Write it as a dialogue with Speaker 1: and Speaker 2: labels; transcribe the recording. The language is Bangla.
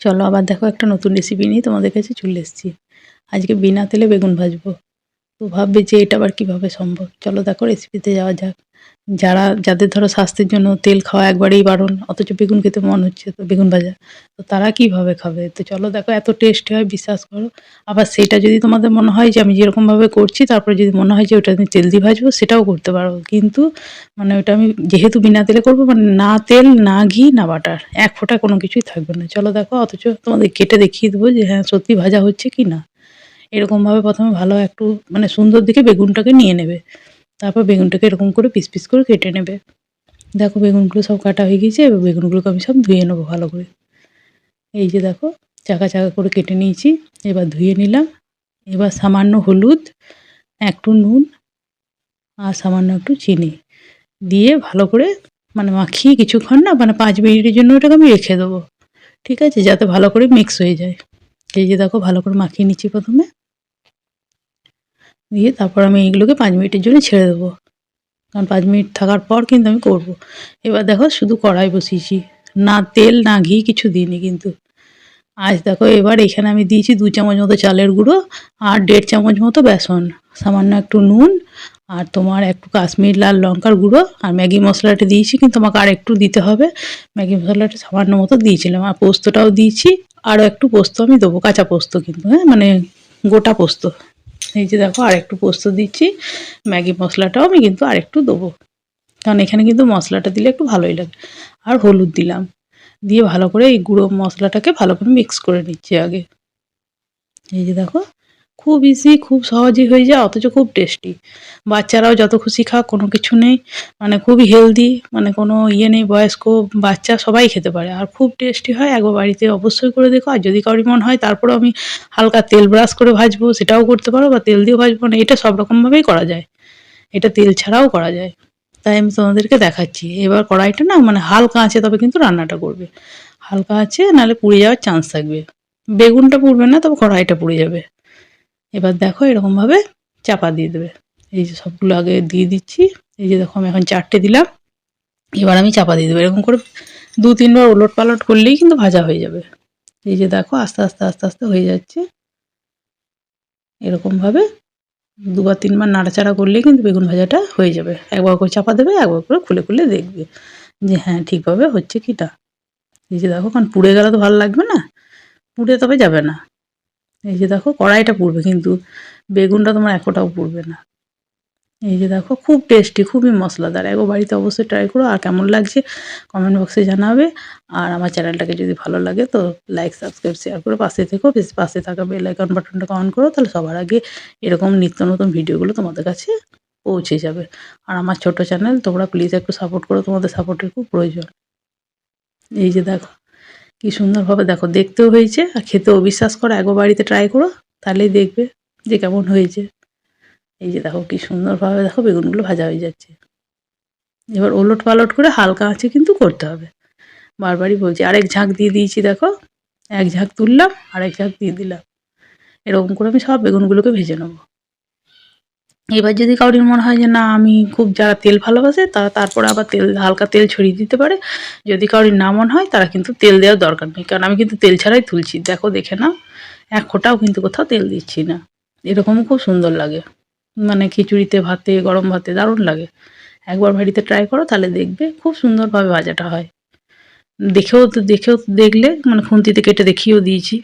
Speaker 1: চলো আবার দেখো একটা নতুন রেসিপি নিয়ে তোমাদের কাছে চলে এসেছি। আজকে বিনা তেলে বেগুন ভাজবো। তো ভাববে যে এটা আবার কীভাবে সম্ভব? চলো দেখো রেসিপিতে যাওয়া যাক। যারা, যাদের ধরো স্বাস্থ্যের জন্য তেল খাওয়া একবারেই বারণ, অথচ বেগুন খেতে মন হচ্ছে, তো বেগুন ভাজা। তো তারা কীভাবে খাবে? তো চলো দেখো, এত টেস্টি হয়, বিশ্বাস করো। আবার সেটা যদি তোমাদের মনে হয় যে আমি যেরকমভাবে করছি, তারপরে যদি মনে হয় যে ওটা আমি তেল দিয়ে ভাজবো, সেটাও করতে পারো। কিন্তু মানে ওটা আমি যেহেতু বিনা তেলে করব মানে না তেল, না ঘি, না বাটার, এক ফোঁটা কোনো কিছুই থাকবে না। চলো দেখো, অথচ তোমাদের কেটে দেখিয়ে দেবো যে হ্যাঁ সত্যি ভাজা হচ্ছে কি না। এরকমভাবে প্রথমে ভালো একটু মানে সুন্দর দিকে বেগুনটাকে নিয়ে নেবে। তারপর বেগুনটাকে এরকম করে পিস পিস করে কেটে নেবে। দেখো বেগুনগুলো সব কাটা হয়ে গিয়েছে, এবার বেগুনগুলোকে আমি সব ধুয়ে নেব ভালো করে। এই যে দেখো, চাকা চাকা করে কেটে নিয়েছি, এবার ধুয়ে নিলাম। এবার সামান্য হলুদ, একটু নুন আর সামান্য একটু চিনি দিয়ে ভালো করে মানে মাখিয়ে কিছুক্ষণ না মানে পাঁচ মিনিটের জন্য ওটাকে আমি রেখে দেবো। ঠিক আছে? যাতে ভালো করে মিক্স হয়ে যায়। এই যে দেখো, ভালো করে মাখিয়ে নিচ্ছি প্রথমে। দিয়ে তারপর আমি এইগুলোকে পাঁচ মিনিটের জন্য ছেড়ে দেবো। কারণ পাঁচ মিনিট থাকার পর কিন্তু আমি করব। এবার দেখো শুধু কড়াই বসিয়েছি। না তেল, না ঘি কিছু দিইনি কিন্তু। আজ দেখো এবার এখানে আমি দিয়েছি দু চামচ মতো চালের গুঁড়ো আর দেড় চামচ মতো বেসন। সামান্য একটু নুন আর তোমার একটু কাশ্মীর লাল লঙ্কার গুঁড়ো আর ম্যাগি মশলাটা দিয়েছি কিন্তু আমাকে আর একটু দিতে হবে। ম্যাগি মশলাটা সামান্য মতো দিয়েছিলাম। আর পোস্তটাও দিয়েছি। আরও একটু পোস্ত আমি দেবো, কাঁচা পোস্ত কিন্তু হ্যাঁ? মানে গোটা পোস্ত। এই যে দেখো আর একটু পোস্ত দিচ্ছি। ম্যাগি মশলাটাও আমি কিন্তু আর একটু দেবো। কারণ এখানে কিন্তু মশলাটা দিলে একটু ভালোই লাগে। আর হলুদ দিলাম। দিয়ে ভালো করে এই গুঁড়ো মশলাটাকে ভালো করে মিক্স করে নিচ্ছি আগে। এই যে দেখো খুব ইজি খুব সহজেই হয়ে যায়, অথচ খুব টেস্টি বাচ্চারাও যত খুশি খাক, কোনো কিছু নেই। মানে খুবই হেলদি মানে কোনো ইয়ে নেই, বয়স্ক বাচ্চা সবাই খেতে পারে। আর খুব টেস্টি হয়, একবার বাড়িতে অবশ্যই করে দেখো। আর যদি কারোর মন হয়, তারপরেও আমি হালকা তেল ব্রাশ করে ভাজবো, সেটাও করতে পারো, বা তেল দিয়েও ভাজবো না। এটা সব রকমভাবেই করা যায়। এটা তেল ছাড়াও করা যায়। তাই আমি তোমাদেরকে দেখাচ্ছি। এবার কড়াইটা না মানে হালকা আছে, তবে কিন্তু রান্নাটা করবে। হালকা আছে, নাহলে পুড়ে যাওয়ার চান্স থাকবে। বেগুনটা পুড়বে না, তবে কড়াইটা পুড়ে যাবে। এবার দেখো এরকমভাবে চাপা দিয়ে দেবে। এই যে সবগুলো আগে দিয়ে দিচ্ছি। এই যে দেখো আমি এখন চারটে দিলাম। এবার আমি চাপা দিয়ে দেবো। এরকম করে দু তিনবার ওলট পালট করলেই কিন্তু ভাজা হয়ে যাবে। এই যে দেখো আস্তে আস্তে আস্তে আস্তে হয়ে যাচ্ছে। এরকমভাবে দুবার তিনবার নাড়াচাড়া করলেই কিন্তু বেগুন ভাজাটা হয়ে যাবে। একবার করে চাপা দেবে, একবার করে খুলে খুলে দেখবে যে হ্যাঁ ঠিকভাবে হচ্ছে কি না এই যে দেখো, কারণ পুড়ে গেলে তো ভালো লাগবে না। পুড়ে তবে যাবে না। এই যে দেখো, কড়াইটা পুড়বে, কিন্তু বেগুনটা তোমার এতটাও পুড়বে না। এই যে দেখো, খুব টেস্টি খুবই মশলাদার। একবার বাড়িতে অবশ্যই ট্রাই করো, আর কেমন লাগছে কমেন্ট বক্সে জানাবে। আর আমার চ্যানেলটাকে যদি ভালো লাগে, তো লাইক সাবস্ক্রাইব শেয়ার করে পাশে থেকো। বেশ, পাশে থাকা বেল আইকন বাটনটাকে অন করো, তাহলে সবার আগে এরকম নিত্য নতুন ভিডিওগুলো তোমাদের কাছে পৌঁছে যাবে। আর আমার ছোট চ্যানেল তোমরা প্লিজ একটু সাপোর্ট করো, তোমাদের সাপোর্টের খুব প্রয়োজন। এই যে দেখো কি সুন্দরভাবে দেখো, দেখতেও হয়েছে আর খেতেও বিশ্বাস করো, একবার বাড়িতে ট্রাই করো, তাহলেই দেখবে যে কেমন হয়েছে। এই যে দেখো, কি সুন্দরভাবে দেখো বেগুনগুলো ভাজা হয়ে যাচ্ছে। এবার ওলট পালট করে হালকা আঁচে কিন্তু করতে হবে। বারবারই বলছি, আরেক ঝাঁক দিয়ে দিয়েছি দেখো, এক ঝাঁক তুললাম, আরেক ঝাঁক দিয়ে দিলাম। এরকম করে আমি সব বেগুনগুলোকে ভেজে নেব। এবার যদি কারোর মনে হয় যে না, আমি খুব যারা তেল ভালোবাসে, তারা তারপরে আবার তেল, হালকা তেল ছড়িয়ে দিতে পারে। যদি কারোর না মন হয়, তারা কিন্তু তেল দেওয়ার দরকার নেই। কারণ আমি কিন্তু তেল ছাড়াই তুলছি। দেখো, দেখে না এক ফোঁটাও কিন্তু কোথাও তেল দিচ্ছি না। এরকমও খুব সুন্দর লাগে। মানে খিচুড়িতে ভাতে, গরম ভাতে দারুণ লাগে। একবার বাড়িতে ট্রাই করো, তাহলে দেখবে খুব সুন্দরভাবে ভাজাটা হয়। দেখেও তো, দেখেও দেখলে মানে খুন্তিতে কেটে দেখিয়েও দিয়েছি।